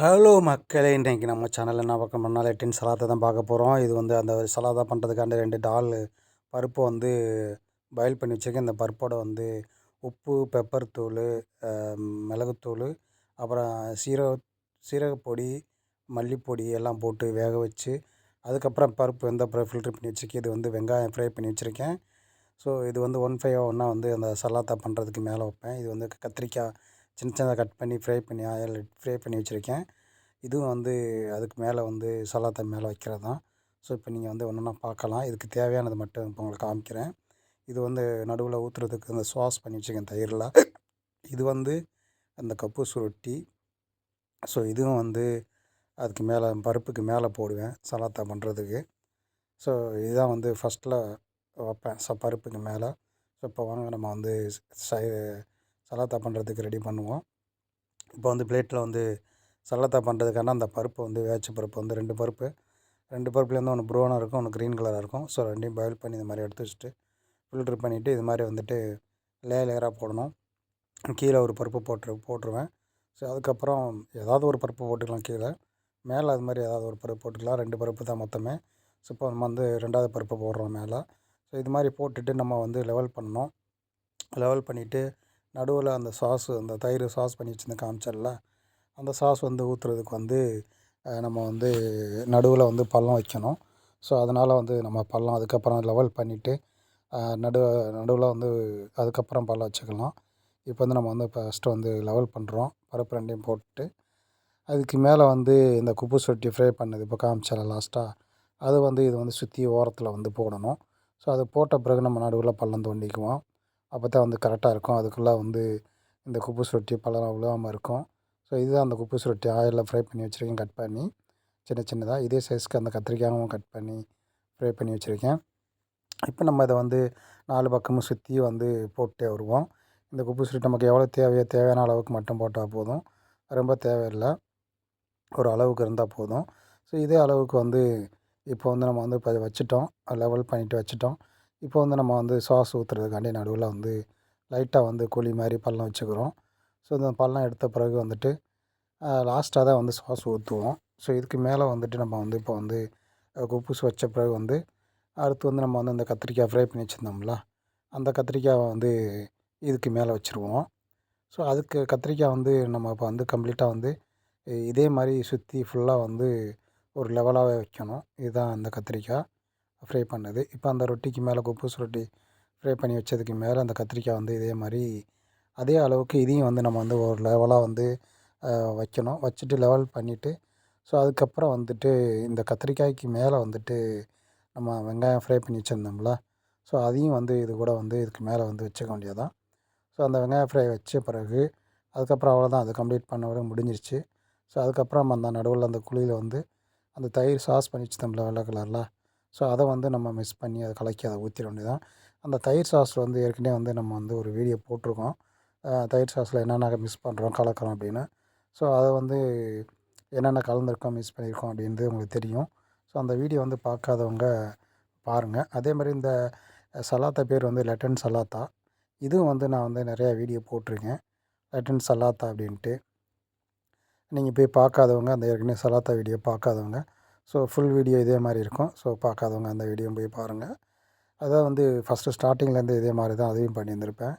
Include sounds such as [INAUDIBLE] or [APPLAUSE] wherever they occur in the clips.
Hello மக்களே. இன்றைக்கி நம்ம சேனலில் என்ன பக்கம் பண்ணால் லெட்டின் சலாத்தை தான் பார்க்க போகிறோம் இது வந்து அந்த சலாதா பண்ணுறதுக்காண்டி ரெண்டு டால் பருப்பு வந்து பாயில் பண்ணி வச்சுருக்கேன். இந்த பருப்போட வந்து உப்பு பெப்பர் தூள் மிளகுத்தூள் அப்புறம் சீரக சீரகப்பொடி மல்லிப்பொடி எல்லாம் போட்டு வேக வச்சு அதுக்கப்புறம் பருப்பு எந்த அப்புறம் ஃபில்ட்ரு பண்ணி வச்சுருக்கேன். இது வந்து வெங்காயம் ஃப்ரை பண்ணி வச்சுருக்கேன். ஸோ இது வந்து ஒன் ஃபைவ் ஒன்றா வந்து அந்த சலாத்தா பண்ணுறதுக்கு மேலே வைப்பேன். இது வந்து கத்திரிக்காய் சின்ன சின்னதாக கட் பண்ணி ஃப்ரை பண்ணி ஆயில் ஃப்ரை பண்ணி வச்சுருக்கேன். இதுவும் வந்து அதுக்கு மேலே வந்து சலாத்தை மேலே வைக்கிறது தான். ஸோ இப்போ நீங்கள் வந்து ஒன்று ஒன்றா பார்க்கலாம். இதுக்கு தேவையானது மட்டும் இப்போ உங்களுக்கு காமிக்கிறேன். இது வந்து நடுவில் ஊற்றுறதுக்கு இந்த சாஸ் பண்ணி வச்சுருக்கேன் தயிரில் இது வந்து அந்த கப்பு சுருட்டி. ஸோ இதுவும் வந்து அதுக்கு மேலே பருப்புக்கு மேலே போடுவேன் சலாத்தா பண்ணுறதுக்கு ஸோ இதுதான் வந்து ஃபஸ்ட்டில் வைப்பேன். ஸோ பருப்புக்கு மேலே. ஸோ இப்போ வாங்க நம்ம வந்து சை சலாத்தா பண்ணுறதுக்கு ரெடி பண்ணுவோம். இப்போ வந்து பிளேட்டில் வந்து சல்லாத்தா பண்ணுறதுக்கான அந்த பருப்பு வந்து வேச்ச பருப்பு வந்து ரெண்டு பருப்பு. ரெண்டு பருப்புலேருந்து ஒன்று ப்ரௌனாக இருக்கும் ஒன்று க்ரீன் கலராக இருக்கும். ஸோ ரெண்டையும் பாயில் பண்ணி இந்த மாதிரி எடுத்து வச்சுட்டு ஃபில்ட்ரு பண்ணிவிட்டு இது மாதிரி வந்துட்டு லே லேயராக போடணும். கீழே ஒரு பருப்பு போட்டு போட்டுருவேன். ஸோ அதுக்கப்புறம் ஏதாவது ஒரு பருப்பு போட்டுக்கலாம் கீழே. மேலே அது மாதிரி ஏதாவது ஒரு பருப்பு போட்டுக்கலாம். ரெண்டு பருப்பு தான் மொத்தமே. ஸோ இப்போ நம்ம வந்து ரெண்டாவது பருப்பு போடுறோம் மேலே. ஸோ இது மாதிரி போட்டுட்டு நம்ம வந்து லெவல் பண்ணணும். லெவல் பண்ணிவிட்டு நடுவில் அந்த சாஸு அந்த தயிர் சாஸ் பண்ணி வச்சுருந்து காமிச்சேன்ல அந்த சாஸ் வந்து ஊற்றுறதுக்கு வந்து நம்ம வந்து நடுவில் வந்து பள்ளம் வைக்கணும். ஸோ அதனால் வந்து நம்ம பள்ளம் அதுக்கப்புறம் லெவல் பண்ணிவிட்டு நடு நடுவில் வந்து அதுக்கப்புறம் பள்ளம் வச்சுக்கலாம். இப்போ வந்து நம்ம வந்து ஃபஸ்ட்டு வந்து லெவல் பண்ணுறோம் பருப்பு ரெண்டையும் போட்டு அதுக்கு மேலே வந்து இந்த குப்பு சொட்டி ஃப்ரை பண்ணது இப்போ காமிச்சால லாஸ்ட்டாக அது வந்து இது வந்து சுற்றி ஓரத்தில் வந்து போடணும். ஸோ அது போட்ட பிறகு நம்ம நடுவில் பள்ளம் தோண்டிக்குவோம். அப்போ தான் வந்து கரெக்டாக இருக்கும். அதுக்குள்ளே வந்து இந்த குப்பு சுருட்டி பழம் விழுவாமல் இருக்கும். ஸோ இதுதான் அந்த குப்பு சுருட்டி ஆயிலில் ஃப்ரை பண்ணி வச்சுருக்கேன் கட் பண்ணி. சின்ன சின்னதாக இதே சைஸ்க்கு அந்த கத்திரிக்காயும் கட் பண்ணி ஃப்ரை பண்ணி வச்சுருக்கேன். இப்போ நம்ம இதை வந்து நாலு பக்கமும் சுற்றி வந்து போட்டே வருவோம். இந்த குப்பு சுருட்டி நமக்கு எவ்வளோ தேவையோ தேவையான அளவுக்கு மட்டும் போட்டால் போதும். ரொம்ப தேவையில்லை. ஒரு அளவுக்கு இருந்தால் போதும். ஸோ இதே அளவுக்கு வந்து இப்போ வந்து நம்ம வந்து இப்போ வச்சுட்டோம். லெவல் பண்ணிவிட்டு வச்சுட்டோம். இப்போ வந்து நம்ம வந்து சாஸ் ஊற்றுறதுக்காண்டி நடுவில் வந்து லைட்டாக வந்து குழி மாதிரி பள்ளம் வச்சுக்கிறோம். ஸோ இந்த பள்ளம் எடுத்த பிறகு வந்துட்டு லாஸ்ட்டாக தான் வந்து சாஸ் ஊற்றுவோம் ஸோ இதுக்கு மேலே வந்துட்டு நம்ம வந்து இப்போ வந்து குப்புஸ் வச்ச பிறகு வந்து அடுத்து வந்து நம்ம வந்து அந்த கத்திரிக்காய் ஃப்ரை பண்ணி வச்சுருந்தோம்ல அந்த கத்திரிக்காயை வந்து இதுக்கு மேலே வச்சுருவோம். ஸோ அதுக்கு கத்திரிக்காய் வந்து நம்ம இப்போ வந்து கம்ப்ளீட்டாக வந்து இதே மாதிரி சுற்றி ஃபுல்லாக வந்து ஒரு லெவலாகவே வைக்கணும். இதுதான் அந்த கத்திரிக்காய். ஃப்ரை பண்ணது. இப்போ அந்த ரொட்டிக்கு மேலே குப்பூஸ் ரொட்டி ஃப்ரை பண்ணி வச்சதுக்கு மேலே அந்த கத்திரிக்காய் வந்து இதே மாதிரி அதே அளவுக்கு இதையும் வந்து நம்ம வந்து ஒரு லெவலாக வந்து வைக்கணும். வச்சுட்டு லெவல் பண்ணிவிட்டு ஸோ அதுக்கப்புறம் வந்துட்டு இந்த கத்திரிக்காய்க்கு மேலே வந்துட்டு நம்ம வெங்காயம் ஃப்ரை பண்ணி வச்சுருந்தோம்ல ஸோ அதையும் வந்து இது கூட வந்து இதுக்கு மேலே வந்து வச்சுக்க வேண்டியதான் ஸோ அந்த வெங்காயம் ஃப்ரை வச்ச பிறகு அதுக்கப்புறம் அவ்வளோதான் அது கம்ப்ளீட் பண்ண விட முடிஞ்சிருச்சு. ஸோ அதுக்கப்புறம் அந்த நடுவில் அந்த குழியில் வந்து அந்த தயிர் சாஸ் பண்ணி வச்சுருந்தோம்ல வெள்ளை கலரில் ஸோ அதை வந்து நம்ம மிஸ் பண்ணி அதை கலக்கி அதை ஊற்றிட வேண்டியதான் அந்த தயிர் சாஸில் வந்து ஏற்கனவே வந்து நம்ம வந்து ஒரு வீடியோ போட்டிருக்கோம். தயிர் சாஸில் என்னென்ன மிஸ் பண்ணுறோம் கலக்கிறோம் அப்படின்னு. ஸோ அதை வந்து என்னென்ன கலந்துருக்கோம் மிஸ் பண்ணியிருக்கோம் அப்படின்றது உங்களுக்கு தெரியும். ஸோ அந்த வீடியோ வந்து பார்க்காதவங்க பாருங்கள் அதே மாதிரி இந்த சலாத்தா பேர் வந்து லெட்டன் சலாத்தா. இதுவும் வந்து நான் வந்து நிறையா வீடியோ போட்டிருக்கேன். லெட்டன் சலாத்தா அப்படின்ட்டு. நீங்கள் போய் பார்க்காதவங்க அந்த ஏற்கனவே சலாத்தா வீடியோ பார்க்காதவங்க ஸோ ஃபுல் வீடியோ இதே மாதிரி இருக்கும். ஸோ பார்க்காதவங்க அந்த வீடியோ போய் பாருங்கள் அதான் வந்து ஃபஸ்ட்டு ஸ்டார்டிங்லேருந்து இதே மாதிரி தான் அதையும் பண்ணியிருந்திருப்பேன்.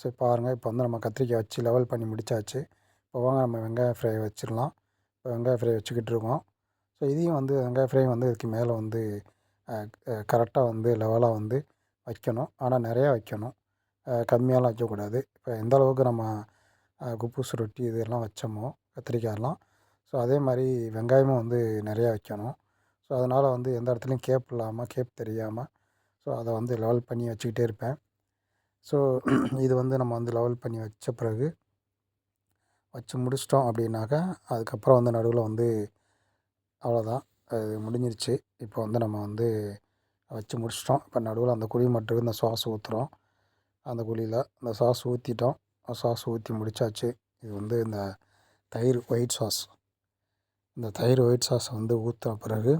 ஸோ பாருங்கள் இப்போ வந்து நம்ம கத்திரிக்காய் வச்சு லெவல் பண்ணி முடித்தாச்சு இப்போ வாங்க நம்ம வெங்காய ஃப்ரை வச்சிடலாம். இப்போ வெங்காய ஃப்ரை வச்சுக்கிட்டு இருக்கோம். ஸோ இதையும் வந்து வெங்காய ஃப்ரை வந்து இதுக்கு மேலே வந்து கரெக்டாக வந்து லெவலாக வந்து வைக்கணும். ஆனால் நிறையா வைக்கணும். கம்மியாலாம் வைக்கக்கூடாது. இப்போ எந்த அளவுக்கு நம்ம குப்பூஸ் ரொட்டி இதெல்லாம் வச்சோமோ கத்திரிக்காயெல்லாம் ஸோ அதே மாதிரி வெங்காயமும் வந்து நிறையா வைக்கணும். ஸோ அதனால் வந்து எந்த இடத்துலையும் கேப் இல்லாமல் கேப் தெரியாமல் ஸோ அதை வந்து லெவல் பண்ணி வச்சுக்கிட்டே இருப்பேன். ஸோ [CLEARS THROAT] இது வந்து நம்ம வந்து லெவல் பண்ணி வச்ச பிறகு வச்சு முடிச்சிட்டோம் அப்படின்னாக்கா அதுக்கப்புறம் வந்து நடுவில் வந்து அவ்வளோதான் அது முடிஞ்சிருச்சு. இப்போ வந்து நம்ம வந்து வச்சு முடிச்சிட்டோம். இப்போ நடுவில் அந்த குழி மட்டும் இந்த சாஸ் ஊற்றுறோம் அந்த குழியில் அந்த சாஸ் ஊற்றிட்டோம் சாஸ் ஊற்றி முடித்தாச்சு இது வந்து இந்த தயிர் ஒயிட் சாஸ். இந்த தயிர் ஒயிட் சாஸை வந்து ஊற்றின பிறகு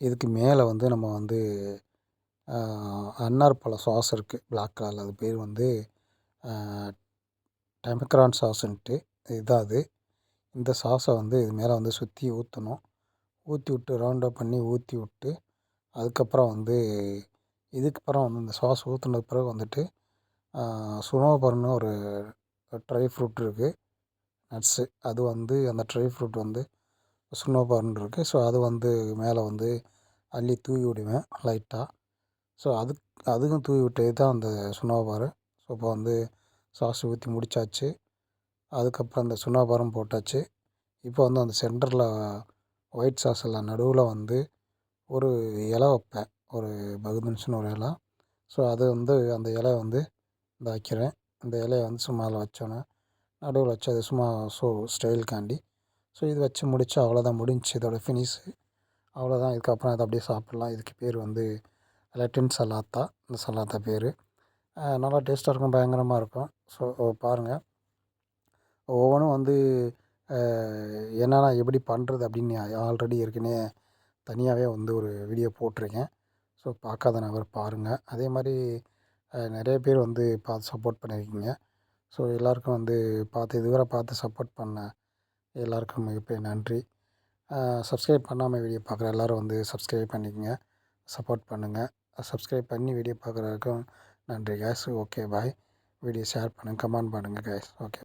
இதுக்கு மேலே வந்து நம்ம வந்து அன்னார் பழ சாஸ் இருக்குது பிளாக் கலரில் அது பேர் வந்து டெமக்ரான் சாஸுன்ட்டு இதாக அது இந்த சாஸை வந்து இது மேலே வந்து சுற்றி ஊற்றணும் ஊற்றி விட்டு ரவுண்ட் அப் பண்ணி ஊற்றி விட்டு அதுக்கப்புறம் வந்து இதுக்கப்புறம் வந்து இந்த சாஸ் ஊற்றுனது பிறகு வந்துட்டு சுனோபர்னு ஒரு ட்ரை ஃப்ரூட் இருக்குது நட்ஸு. அது வந்து அந்த ட்ரை ஃப்ரூட் வந்து சுனோபார்னு இருக்குது ஸோ அது வந்து மேலே வந்து அள்ளி தூவி விடுவேன் லைட்டாக ஸோ அதுக்கு அதுக்கும் தூவி விட்டது தான் அந்த சுனோபாரு ஸோ இப்போ வந்து சாஸ் ஊற்றி முடிச்சாச்சு. அதுக்கப்புறம் அந்த சுனாபாரும் போட்டாச்சு. இப்போ வந்து அந்த சென்டரில் ஒயிட் சாஸில் நடுவில் வந்து ஒரு இலை வைப்பேன். ஒரு பகுதன்ஸ்னு ஒரு இலை. ஸோ அது வந்து அந்த இலையை வந்து இந்த வைக்கிறேன் இந்த இலையை வந்து சும்மா அதில் வச்சோன்னே நடுவில் வச்சு அது சும்மா ஸோ ஸ்டைலுக்காண்டி ஸோ இது வச்சு முடிச்சு அவ்வளோதான் முடிஞ்சுச்சு இதோட ஃபினிஷு அவ்வளோதான் இதுக்கப்புறம் அதை அப்படியே சாப்பிட்லாம். இதுக்கு பேர் வந்து லெட்டின் சலாத்தா இந்த சலாத்தா பேர். நல்லா டேஸ்ட்டாக இருக்கும். பயங்கரமாக இருக்கும். ஸோ பாருங்கள் ஒவ்வொன்றும் வந்து என்னென்னா எப்படி பண்ணுறது அப்படின்னு ஆல்ரெடி ஏற்கனவே தனியாகவே வந்து ஒரு வீடியோ போட்டிருக்கேன். ஸோ பார்க்காத நபர் பாருங்கள் அதே மாதிரி நிறைய பேர் வந்து பார்த்து சப்போர்ட் பண்ணியிருக்கீங்க. ஸோ எல்லாருக்கும் வந்து பார்த்து இதுவரை பார்த்து சப்போர்ட் பண்ண எல்லாருக்கும் மிகப்பெரிய நன்றி. சப்ஸ்கிரைப் பண்ணாமல் வீடியோ பார்க்குற எல்லோரும் வந்து சப்ஸ்கிரைப் பண்ணிக்கோங்க. சப்போர்ட் பண்ணுங்கள் சப்ஸ்கிரைப் பண்ணி வீடியோ பார்க்குறதுக்கும் நன்றி guys okay bye video share பண்ணுங்கள் கமெண்ட் பண்ணுங்கள் கேஸ் ஓகே